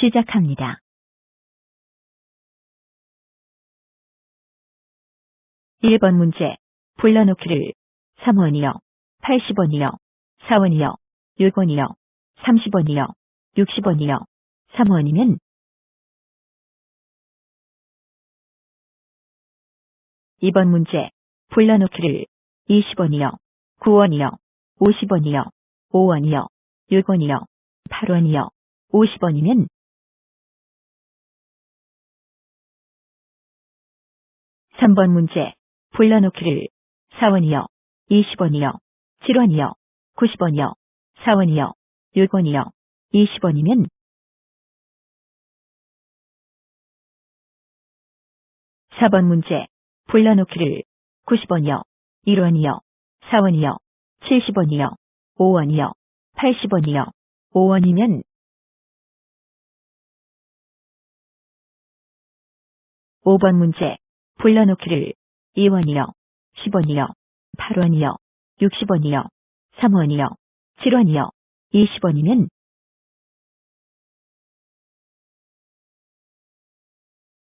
시작합니다. 1번 문제. 불러놓기를 3원이요, 80원이요, 4원이요, 6원이요, 30원이요, 60원이요, 3원이면 2번 문제. 불러놓기를 20원이요, 9원이요, 50원이요, 5원이요, 6원이요, 8원이요, 50원이면 3번 문제. 불러놓기를 4원이요, 20원이요, 7원이요, 90원이요, 4원이요, 6원이요, 20원이면 4번 문제. 불러놓기를 90원이요, 1원이요, 4원이요, 70원이요, 5원이요, 80원이요, 5원이면 5번 문제. 불러놓기를 2원이요, 10원이요, 8원이요, 60원이요, 3원이요, 7원이요, 20원이면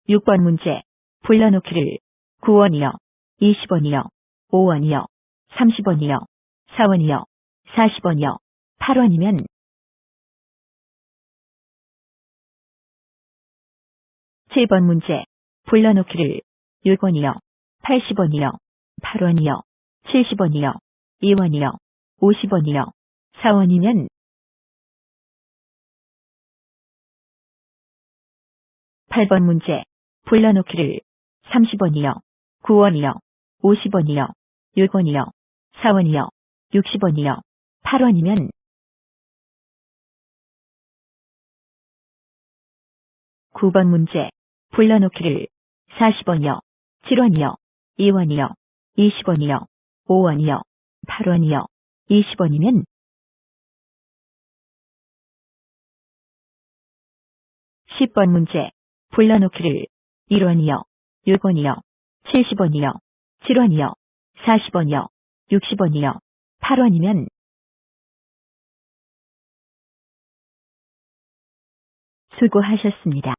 6번 문제. 불러놓기를 9원이요, 20원이요, 5원이요, 30원이요, 4원이요, 40원이요, 8원이면 7번 문제. 불러놓기를 6원이요, 80원이요, 8원이요, 70원이요, 2원이요, 50원이요, 4원이면 8번 문제. 불러놓기를 30원이요, 9원이요, 50원이요, 6원이요, 4원이요, 60원이요, 8원이면 9번 문제. 불러놓기를 40원이요, 7원이요, 2원이요, 20원이요, 5원이요, 8원이요, 20원이면 10번 문제. 불러놓기를 1원이요, 6원이요, 70원이요, 7원이요, 40원이요, 60원이요, 8원이면 수고하셨습니다.